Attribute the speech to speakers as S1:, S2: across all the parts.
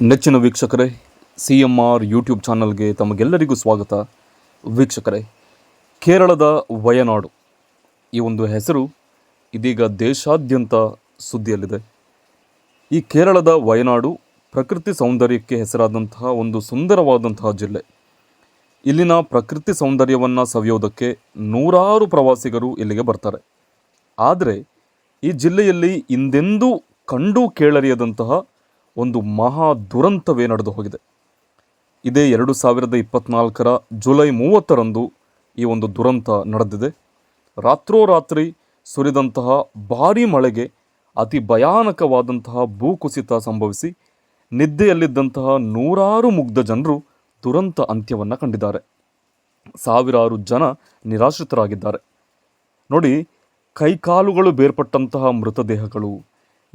S1: ನೆಚ್ಚಿನ ವೀಕ್ಷಕರೇ C M R YouTube ಚಾನಲ್ಗೆ ತಮಗೆಲ್ಲರಿಗೂ ಸ್ವಾಗತ. ವೀಕ್ಷಕರೇ, ಕೇರಳದ ವಯನಾಡು. ಈ ಒಂದು ಹೆಸರು ಇದೀಗ ದೇಶಾದ್ಯಂತ ಸುದ್ದಿಯಲ್ಲಿದೆ. ಈ ಕೇರಳದ ವಯನಾಡು ಪ್ರಕೃತಿ ಸೌಂದರ್ಯಕ್ಕೆ ಹೆಸರಾದಂತಹ ಒಂದು ಸುಂದರವಾದಂತಹ ಜಿಲ್ಲೆ. ಇಲ್ಲಿನ ಪ್ರಕೃತಿ ಸೌಂದರ್ಯವನ್ನು ಸವಿಯೋದಕ್ಕೆ ನೂರಾರು ಪ್ರವಾಸಿಗರು ಇಲ್ಲಿಗೆ ಬರ್ತಾರೆ. ಆದರೆ ಈ ಜಿಲ್ಲೆಯಲ್ಲಿ ಹಿಂದೆಂದೂ ಕಂಡು ಕೇಳರಿಯದಂತಹ ಒಂದು ಮಹಾ ದುರಂತವೇ ನಡೆದು ಹೋಗಿದೆ. ಇದೇ ಎರಡು ಸಾವಿರದ ಇಪ್ಪತ್ನಾಲ್ಕರ ಜುಲೈ ಮೂವತ್ತರಂದು ಈ ಒಂದು ದುರಂತ ನಡೆದಿದೆ. ರಾತ್ರೋರಾತ್ರಿ ಸುರಿದಂತಹ ಭಾರೀ ಮಳೆಗೆ ಅತಿ ಭಯಾನಕವಾದಂತಹ ಭೂಕುಸಿತ ಸಂಭವಿಸಿ ನಿದ್ದೆಯಲ್ಲಿದ್ದಂತಹ ನೂರಾರು ಮುಗ್ಧ ಜನರು ದುರಂತ ಅಂತ್ಯವನ್ನು ಕಂಡಿದ್ದಾರೆ. ಸಾವಿರಾರು ಜನ ನಿರಾಶ್ರಿತರಾಗಿದ್ದಾರೆ. ನೋಡಿ, ಕೈಕಾಲುಗಳು ಬೇರ್ಪಟ್ಟಂತಹ ಮೃತದೇಹಗಳು,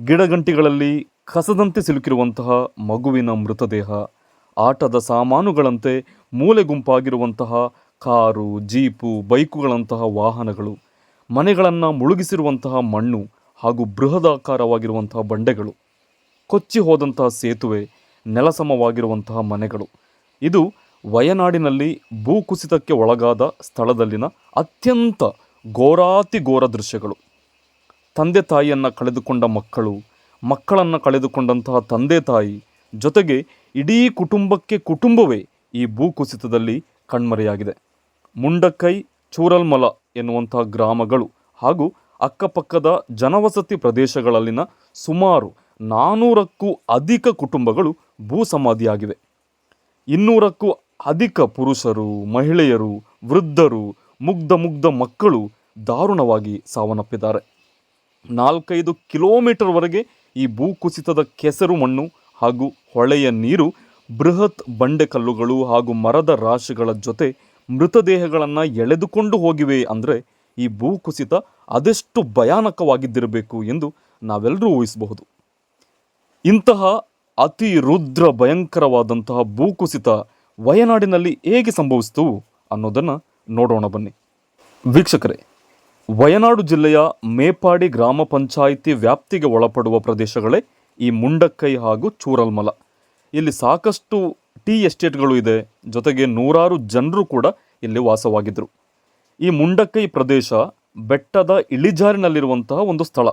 S1: ಗಿಡಗಂಟಿಗಳಲ್ಲಿ ಕಸದಂತೆ ಸಿಲುಕಿರುವಂತಹ ಮಗುವಿನ ಮೃತದೇಹ, ಆಟದ ಸಾಮಾನುಗಳಂತೆ ಮೂಲೆ ಗುಂಪಾಗಿರುವಂತಹ ಕಾರು, ಜೀಪು, ಬೈಕುಗಳಂತಹ ವಾಹನಗಳು, ಮನೆಗಳನ್ನು ಮುಳುಗಿಸಿರುವಂತಹ ಮಣ್ಣು ಹಾಗೂ ಬೃಹದಾಕಾರವಾಗಿರುವಂತಹ ಬಂಡೆಗಳು, ಕೊಚ್ಚಿ ಹೋದಂತಹ ಸೇತುವೆ, ನೆಲಸಮವಾಗಿರುವಂತಹ ಮನೆಗಳು. ಇದು ವಯನಾಡಿನಲ್ಲಿ ಭೂಕುಸಿತಕ್ಕೆ ಒಳಗಾದ ಸ್ಥಳದಲ್ಲಿನ ಅತ್ಯಂತ ಘೋರಾತಿ ಘೋರ ದೃಶ್ಯಗಳು. ತಂದೆ ತಾಯಿಯನ್ನು ಕಳೆದುಕೊಂಡ ಮಕ್ಕಳು ಮಕ್ಕಳನ್ನು ಕಳೆದುಕೊಂಡಂತಹ ತಂದೆ ತಾಯಿ ಜೊತೆಗೆ ಇಡೀ ಕುಟುಂಬಕ್ಕೆ ಕುಟುಂಬವೇ ಈ ಭೂಕುಸಿತದಲ್ಲಿ ಕಣ್ಮರೆಯಾಗಿದೆ. ಮುಂಡಕ್ಕೈ ಚೂರಲ್ಮಲ ಎನ್ನುವಂತಹ ಗ್ರಾಮಗಳು ಹಾಗೂ ಅಕ್ಕಪಕ್ಕದ ಜನವಸತಿ ಪ್ರದೇಶಗಳಲ್ಲಿನ ಸುಮಾರು ನಾನ್ನೂರಕ್ಕೂ ಅಧಿಕ ಕುಟುಂಬಗಳು ಭೂ ಸಮಾಧಿಯಾಗಿವೆ ಇನ್ನೂರಕ್ಕೂ ಅಧಿಕ ಪುರುಷರು, ಮಹಿಳೆಯರು, ವೃದ್ಧರು, ಮುಗ್ಧ ಮುಗ್ಧ ಮಕ್ಕಳು ದಾರುಣವಾಗಿ ಸಾವನ್ನಪ್ಪಿದ್ದಾರೆ. ನಾಲ್ಕೈದು ಕಿಲೋಮೀಟರ್ವರೆಗೆ ಈ ಭೂಕುಸಿತದ ಕೆಸರು ಮಣ್ಣು ಹಾಗೂ ಹೊಳೆಯ ನೀರು, ಬೃಹತ್ ಬಂಡೆಕಲ್ಲುಗಳು ಹಾಗೂ ಮರದ ರಾಶಿಗಳ ಜೊತೆ ಮೃತದೇಹಗಳನ್ನು ಎಳೆದುಕೊಂಡು ಹೋಗಿವೆ ಅಂದರೆ ಈ ಭೂಕುಸಿತ ಅದೆಷ್ಟು ಭಯಾನಕವಾಗಿದ್ದಿರಬೇಕು ಎಂದು ನಾವೆಲ್ಲರೂ ಊಹಿಸಬಹುದು. ಇಂತಹ ಅತಿ ರುದ್ರ ಭಯಂಕರವಾದಂತಹ ಭೂಕುಸಿತ ವಯನಾಡಿನಲ್ಲಿ ಹೇಗೆ ಸಂಭವಿಸಿತು ಅನ್ನೋದನ್ನು ನೋಡೋಣ ಬನ್ನಿ. ವೀಕ್ಷಕರೇ ವಯನಾಡು ಜಿಲ್ಲೆಯ ಮೇಪಾಡಿ ಗ್ರಾಮ ಪಂಚಾಯಿತಿ ವ್ಯಾಪ್ತಿಗೆ ಒಳಪಡುವ ಪ್ರದೇಶಗಳೇ ಈ ಮುಂಡಕ್ಕೈ ಹಾಗೂ ಚೂರಲ್ಮಲ. ಇಲ್ಲಿ ಸಾಕಷ್ಟು ಟೀ ಎಸ್ಟೇಟ್ಗಳು ಇದೆ, ಜೊತೆಗೆ ನೂರಾರು ಜನರು ಕೂಡ ಇಲ್ಲಿ ವಾಸವಾಗಿದ್ದರು. ಈ ಮುಂಡಕ್ಕೈ ಪ್ರದೇಶ ಬೆಟ್ಟದ ಇಳಿಜಾರಿನಲ್ಲಿರುವಂತಹ ಒಂದು ಸ್ಥಳ.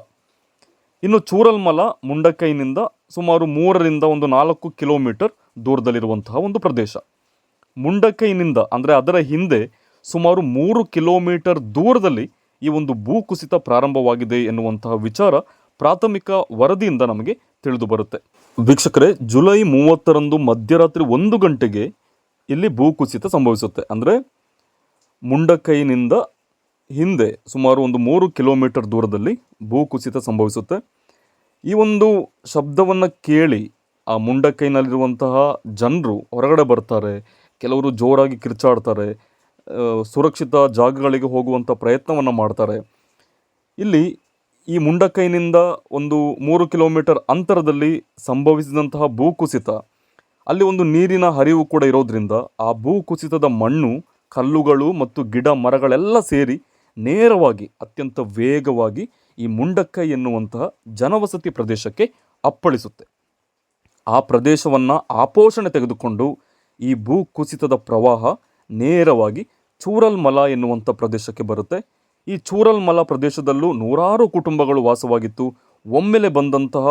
S1: ಇನ್ನು ಚೂರಲ್ಮಲ ಮುಂಡಕ್ಕೈನಿಂದ ಸುಮಾರು ಮೂರರಿಂದ ಒಂದು ನಾಲ್ಕು ಕಿಲೋಮೀಟರ್ ದೂರದಲ್ಲಿರುವಂತಹ ಒಂದು ಪ್ರದೇಶ. ಮುಂಡಕ್ಕೈನಿಂದ ಅಂದರೆ ಅದರ ಹಿಂದೆ ಸುಮಾರು ಮೂರು ಕಿಲೋಮೀಟರ್ ದೂರದಲ್ಲಿ ಈ ಒಂದು ಭೂಕುಸಿತ ಪ್ರಾರಂಭವಾಗಿದೆ ಎನ್ನುವಂತಹ ವಿಚಾರ ಪ್ರಾಥಮಿಕ ವರದಿಯಿಂದ ನಮಗೆ ತಿಳಿದು ಬರುತ್ತೆ. ವೀಕ್ಷಕರೇ, ಜುಲೈ ಮೂವತ್ತರಂದು ಮಧ್ಯರಾತ್ರಿ ಒಂದು ಗಂಟೆಗೆ ಇಲ್ಲಿ ಭೂಕುಸಿತ ಸಂಭವಿಸುತ್ತೆ. ಅಂದರೆ ಮುಂಡಕೈನಿಂದ ಹಿಂದೆ ಸುಮಾರು ಒಂದು ಮೂರು ಕಿಲೋಮೀಟರ್ ದೂರದಲ್ಲಿ ಭೂಕುಸಿತ ಸಂಭವಿಸುತ್ತೆ. ಈ ಒಂದು ಶಬ್ದವನ್ನು ಕೇಳಿ ಆ ಮುಂಡಕೈನಲ್ಲಿರುವಂತಹ ಜನರು ಹೊರಗಡೆ ಬರ್ತಾರೆ. ಕೆಲವರು ಜೋರಾಗಿ ಕಿರ್ಚಾಡ್ತಾರೆ. ಸುರಕ್ಷಿತ ಜಾಗಗಳಿಗೆ ಹೋಗುವಂಥ ಪ್ರಯತ್ನವನ್ನು ಮಾಡ್ತಾರೆ. ಇಲ್ಲಿ ಈ ಮುಂಡಕೈನಿಂದ ಒಂದು ಮೂರು ಕಿಲೋಮೀಟರ್ ಅಂತರದಲ್ಲಿ ಸಂಭವಿಸಿದಂತಹ ಭೂಕುಸಿತ. ಅಲ್ಲಿ ಒಂದು ನೀರಿನ ಹರಿವು ಕೂಡ ಇರೋದ್ರಿಂದ ಆ ಭೂಕುಸಿತದ ಮಣ್ಣು, ಕಲ್ಲುಗಳು ಮತ್ತು ಗಿಡ ಮರಗಳೆಲ್ಲ ಸೇರಿ ನೇರವಾಗಿ, ಅತ್ಯಂತ ವೇಗವಾಗಿ ಈ ಮುಂಡಕ್ಕೈ ಎನ್ನುವಂತಹ ಜನವಸತಿ ಪ್ರದೇಶಕ್ಕೆ ಅಪ್ಪಳಿಸುತ್ತೆ. ಆ ಪ್ರದೇಶವನ್ನು ಆಪೋಷಣೆ ತೆಗೆದುಕೊಂಡು ಈ ಭೂಕುಸಿತದ ಪ್ರವಾಹ ನೇರವಾಗಿ ಚೂರಲ್ಮಲ ಎನ್ನುವಂಥ ಪ್ರದೇಶಕ್ಕೆ ಬರುತ್ತೆ. ಈ ಚೂರಲ್ ಮಲ ಪ್ರದೇಶದಲ್ಲೂ ನೂರಾರು ಕುಟುಂಬಗಳು ವಾಸವಾಗಿತ್ತು ಒಮ್ಮೆಲೆ ಬಂದಂತಹ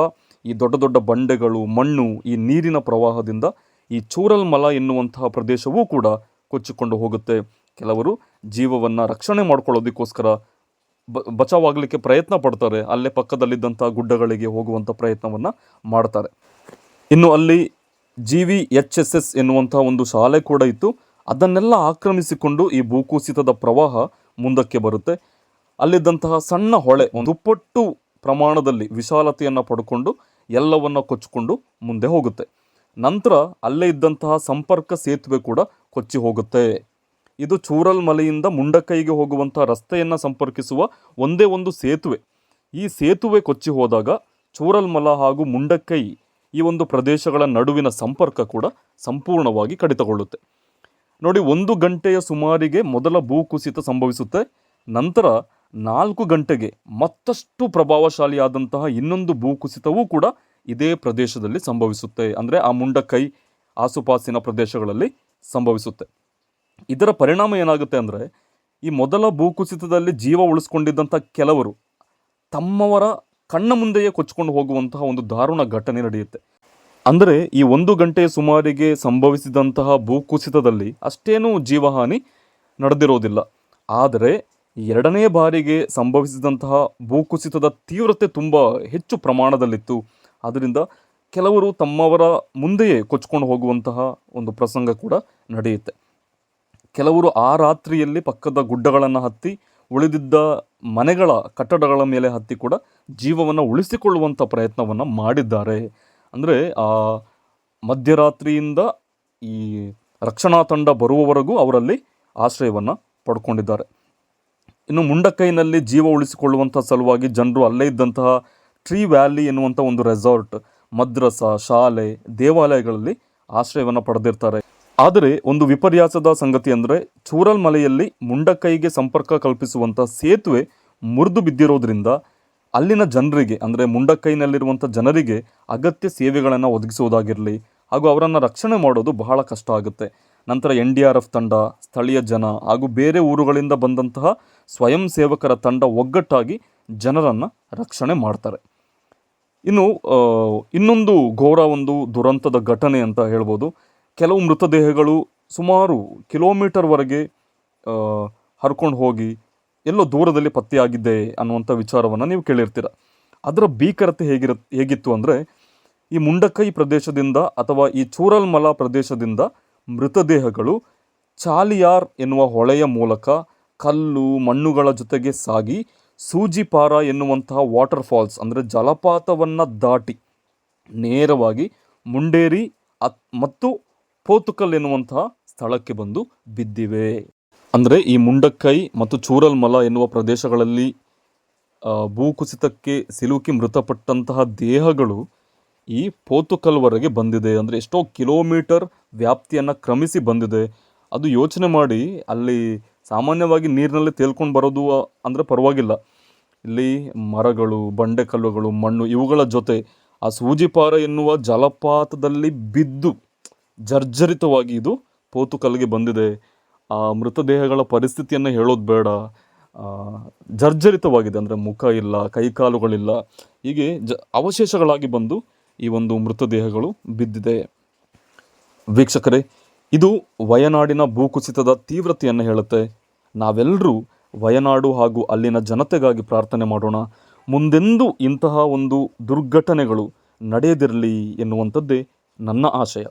S1: ಈ ದೊಡ್ಡ ದೊಡ್ಡ ಬಂಡೆಗಳು, ಮಣ್ಣು, ಈ ನೀರಿನ ಪ್ರವಾಹದಿಂದ ಈ ಚೂರಲ್ ಮಲ ಎನ್ನುವಂತಹ ಪ್ರದೇಶವೂ ಕೂಡ ಕೊಚ್ಚಿಕೊಂಡು ಹೋಗುತ್ತೆ. ಕೆಲವರು ಜೀವವನ್ನು ರಕ್ಷಣೆ ಮಾಡ್ಕೊಳ್ಳೋದಕ್ಕೋಸ್ಕರ ಬ, ಬಚಾವಾಗಲಿಕ್ಕೆ ಪ್ರಯತ್ನ ಪಡ್ತಾರೆ. ಅಲ್ಲೇ ಪಕ್ಕದಲ್ಲಿದ್ದಂಥ ಗುಡ್ಡಗಳಿಗೆ ಹೋಗುವಂಥ ಪ್ರಯತ್ನವನ್ನು ಮಾಡ್ತಾರೆ. ಇನ್ನು ಅಲ್ಲಿ G V H S S ಎನ್ನುವಂಥ ಒಂದು ಶಾಲೆ ಕೂಡ ಇತ್ತು. ಅದನ್ನೆಲ್ಲ ಆಕ್ರಮಿಸಿಕೊಂಡು ಈ ಭೂಕುಸಿತದ ಪ್ರವಾಹ ಮುಂದಕ್ಕೆ ಬರುತ್ತೆ. ಅಲ್ಲಿದ್ದಂತಹ ಸಣ್ಣ ಹೊಳೆ, ಒಂದು ಪಟ್ಟು ಪ್ರಮಾಣದಲ್ಲಿ ವಿಶಾಲತೆಯನ್ನು ಪಡ್ಕೊಂಡು ಎಲ್ಲವನ್ನು ಕೊಚ್ಚಿಕೊಂಡು ಮುಂದೆ ಹೋಗುತ್ತೆ. ನಂತರ ಅಲ್ಲೇ ಇದ್ದಂತಹ ಸಂಪರ್ಕ ಸೇತುವೆ ಕೂಡ ಕೊಚ್ಚಿ ಹೋಗುತ್ತೆ. ಇದು ಚೂರಲ್ ಮಲೆಯಿಂದ ಮುಂಡಕೈಗೆ ಹೋಗುವಂಥ ರಸ್ತೆಯನ್ನು ಸಂಪರ್ಕಿಸುವ ಒಂದೇ ಒಂದು ಸೇತುವೆ. ಈ ಸೇತುವೆ ಕೊಚ್ಚಿ ಹೋದಾಗ ಚೂರಲ್ಮಲ ಹಾಗೂ ಮುಂಡಕ್ಕೈ ಈ ಒಂದು ಪ್ರದೇಶಗಳ ನಡುವಿನ ಸಂಪರ್ಕ ಕೂಡ ಸಂಪೂರ್ಣವಾಗಿ ಕಡಿತಗೊಳ್ಳುತ್ತೆ. ನೋಡಿ, ಒಂದು ಗಂಟೆಯ ಸುಮಾರಿಗೆ ಮೊದಲ ಭೂಕುಸಿತ ಸಂಭವಿಸುತ್ತೆ. ನಂತರ ನಾಲ್ಕು ಗಂಟೆಗೆ ಮತ್ತಷ್ಟು ಪ್ರಭಾವಶಾಲಿಯಾದಂತಹ ಇನ್ನೊಂದು ಭೂಕುಸಿತವೂ ಕೂಡ ಇದೇ ಪ್ರದೇಶದಲ್ಲಿ ಸಂಭವಿಸುತ್ತೆ. ಅಂದರೆ ಆ ಮುಂಡಕೈ ಆಸುಪಾಸಿನ ಪ್ರದೇಶಗಳಲ್ಲಿ ಸಂಭವಿಸುತ್ತೆ. ಇದರ ಪರಿಣಾಮ ಏನಾಗುತ್ತೆ ಅಂದರೆ, ಈ ಮೊದಲ ಭೂಕುಸಿತದಲ್ಲಿ ಜೀವ ಉಳಿಸ್ಕೊಂಡಿದ್ದಂಥ ಕೆಲವರು ತಮ್ಮವರ ಕಣ್ಣ ಮುಂದೆಯೇ ಕೊಚ್ಕೊಂಡು ಹೋಗುವಂತಹ ಒಂದು ದಾರುಣ ಘಟನೆ ನಡೆಯುತ್ತೆ. ಅಂದರೆ ಈ ಒಂದು ಗಂಟೆ ಸುಮಾರಿಗೆ ಸಂಭವಿಸಿದಂತಹ ಭೂಕುಸಿತದಲ್ಲಿ ಅಷ್ಟೇನೂ ಜೀವಹಾನಿ ನಡೆದಿರೋದಿಲ್ಲ. ಆದರೆ ಎರಡನೇ ಬಾರಿಗೆ ಸಂಭವಿಸಿದಂತಹ ಭೂಕುಸಿತದ ತೀವ್ರತೆ ತುಂಬ ಹೆಚ್ಚು ಪ್ರಮಾಣದಲ್ಲಿತ್ತು. ಆದ್ದರಿಂದ ಕೆಲವರು ತಮ್ಮವರ ಮುಂದೆಯೇ ಕೊಚ್ಕೊಂಡು ಹೋಗುವಂತಹ ಒಂದು ಪ್ರಸಂಗ ಕೂಡ ನಡೆಯುತ್ತೆ. ಕೆಲವರು ಆ ರಾತ್ರಿಯಲ್ಲಿ ಪಕ್ಕದ ಗುಡ್ಡಗಳನ್ನು ಹತ್ತಿ, ಉಳಿದಿದ್ದ ಮನೆಗಳ ಕಟ್ಟಡಗಳ ಮೇಲೆ ಹತ್ತಿ ಕೂಡ ಜೀವವನ್ನು ಉಳಿಸಿಕೊಳ್ಳುವಂಥ ಪ್ರಯತ್ನವನ್ನು ಮಾಡಿದ್ದಾರೆ. ಅಂದರೆ, ಆ, ಮಧ್ಯರಾತ್ರಿಯಿಂದ ಈ ರಕ್ಷಣಾ ತಂಡ ಬರುವವರೆಗೂ ಅವರಲ್ಲಿ ಆಶ್ರಯವನ್ನು ಪಡ್ಕೊಂಡಿದ್ದಾರೆ. ಇನ್ನು ಮುಂಡಕೈನಲ್ಲಿ ಜೀವ ಉಳಿಸಿಕೊಳ್ಳುವಂಥ ಸಲುವಾಗಿ ಜನರು ಅಲ್ಲೇ ಇದ್ದಂತಹ ಟ್ರೀ ವ್ಯಾಲಿ ಎನ್ನುವಂಥ ಒಂದು ರೆಸಾರ್ಟ್, ಮದ್ರಸ, ಶಾಲೆ, ದೇವಾಲಯಗಳಲ್ಲಿ ಆಶ್ರಯವನ್ನು ಪಡೆದಿರ್ತಾರೆ. ಆದರೆ, ಒಂದು ವಿಪರ್ಯಾಸದ ಸಂಗತಿ ಅಂದರೆ ಚೂರಲ್ ಮಲೆಯಲ್ಲಿ ಮುಂಡಕೈಗೆ ಸಂಪರ್ಕ ಕಲ್ಪಿಸುವಂಥ ಸೇತುವೆ ಮುರಿದು ಬಿದ್ದಿರೋದ್ರಿಂದ ಅಲ್ಲಿನ ಜನರಿಗೆ, ಅಂದರೆ ಮುಂಡಕ್ಕೈನಲ್ಲಿರುವಂಥ ಜನರಿಗೆ ಅಗತ್ಯ ಸೇವೆಗಳನ್ನು ಒದಗಿಸುವುದಾಗಿರಲಿ ಹಾಗೂ ಅವರನ್ನು ರಕ್ಷಣೆ ಮಾಡೋದು ಬಹಳ ಕಷ್ಟ ಆಗುತ್ತೆ. ನಂತರ ಎನ್ ಡಿ ಆರ್ ಎಫ್ ತಂಡ, ಸ್ಥಳೀಯ ಜನ ಹಾಗೂ ಬೇರೆ ಊರುಗಳಿಂದ ಬಂದಂತಹ ಸ್ವಯಂ ಸೇವಕರ ತಂಡ ಒಗ್ಗಟ್ಟಾಗಿ ಜನರನ್ನು ರಕ್ಷಣೆ ಮಾಡ್ತಾರೆ. ಇನ್ನು ಇನ್ನೊಂದು ಘೋರ ಒಂದು ದುರಂತದ ಘಟನೆ ಅಂತ ಹೇಳ್ಬೋದು. ಕೆಲವು ಮೃತದೇಹಗಳು ಸುಮಾರು ಕಿಲೋಮೀಟರ್ವರೆಗೆ ಹರ್ಕೊಂಡು ಹೋಗಿ ಎಲ್ಲೋ ದೂರದಲ್ಲಿ ಪತ್ತೆಯಾಗಿದ್ದೆ ಅನ್ನುವಂಥ ವಿಚಾರವನ್ನು ನೀವು ಕೇಳಿರ್ತೀರ? ಅದರ ಭೀಕರತೆ ಹೇಗಿರ, ಹೇಗಿತ್ತು ಅಂದರೆ, ಈ ಮುಂಡಕೈ ಪ್ರದೇಶದಿಂದ ಅಥವಾ ಈ ಚೂರಲ್ಮಲ ಪ್ರದೇಶದಿಂದ ಮೃತದೇಹಗಳು ಚಾಲಿಯಾರ್ ಎನ್ನುವ ಹೊಳೆಯ ಮೂಲಕ ಕಲ್ಲು, ಮಣ್ಣುಗಳ ಜೊತೆಗೆ ಸಾಗಿ ಸೂಜಿಪಾರ ಎನ್ನುವಂತಹ ವಾಟರ್ ಫಾಲ್ಸ್ ಅಂದರೆ ಜಲಪಾತವನ್ನು ದಾಟಿ ನೇರವಾಗಿ ಮುಂಡೇರಿ ಅತ್, ಮತ್ತು ಪೋತುಕಲ್ ಎನ್ನುವಂತಹ ಸ್ಥಳಕ್ಕೆ ಬಂದು ಬಿದ್ದಿವೆ. ಅಂದರೆ ಈ ಮುಂಡಕ್ಕೈ ಮತ್ತು ಚೂರಲ್ಮಲ ಎನ್ನುವ ಪ್ರದೇಶಗಳಲ್ಲಿ ಭೂಕುಸಿತಕ್ಕೆ ಸಿಲುಕಿ ಮೃತಪಟ್ಟಂತಹ ದೇಹಗಳು ಈ ಪೋತುಕಲ್ವರೆಗೆ ಬಂದಿದೆ. ಅಂದರೆ ಎಷ್ಟೋ ಕಿಲೋಮೀಟರ್ ವ್ಯಾಪ್ತಿಯನ್ನು ಕ್ರಮಿಸಿ ಬಂದಿದೆ. ಅದು ಯೋಚನೆ ಮಾಡಿ ಅಲ್ಲಿ ಸಾಮಾನ್ಯವಾಗಿ ನೀರಿನಲ್ಲಿ ತೇಲ್ಕೊಂಡು ಬರೋದು ಅಂದರೆ ಪರವಾಗಿಲ್ಲ. ಇಲ್ಲಿ ಮರಗಳು, ಬಂಡೆಕಲ್ಲುಗಳು, ಮಣ್ಣು ಇವುಗಳ ಜೊತೆ ಆ ಸೂಜಿಪಾರ ಎನ್ನುವ ಜಲಪಾತದಲ್ಲಿ ಬಿದ್ದು ಜರ್ಜರಿತವಾಗಿ ಇದು ಪೋತುಕಲ್ಗೆ ಬಂದಿದೆ. ಮೃತದೇಹಗಳ ಪರಿಸ್ಥಿತಿಯನ್ನು ಹೇಳೋದು ಬೇಡ. ಆ, ಜರ್ಜರಿತವಾಗಿದೆ ಅಂದರೆ ಮುಖ ಇಲ್ಲ ಕೈಕಾಲುಗಳಿಲ್ಲ ಹೀಗೆ ಜ ಅವಶೇಷಗಳಾಗಿ ಬಂದು ಈ ಒಂದು ಮೃತದೇಹಗಳು ಬಿದ್ದಿದೆ. ವೀಕ್ಷಕರೇ ಇದು ವಯನಾಡಿನ ಭೂಕುಸಿತದ ತೀವ್ರತೆಯನ್ನು ಹೇಳುತ್ತೆ. ನಾವೆಲ್ಲರೂ ವಯನಾಡು ಹಾಗೂ ಅಲ್ಲಿನ ಜನತೆಗಾಗಿ ಪ್ರಾರ್ಥನೆ ಮಾಡೋಣ. ಮುಂದೆಂದೂ ಇಂತಹ ಒಂದು ದುರ್ಘಟನೆಗಳು ನಡೆಯದಿರಲಿ ಎನ್ನುವಂಥದ್ದೇ ನನ್ನ ಆಶಯ.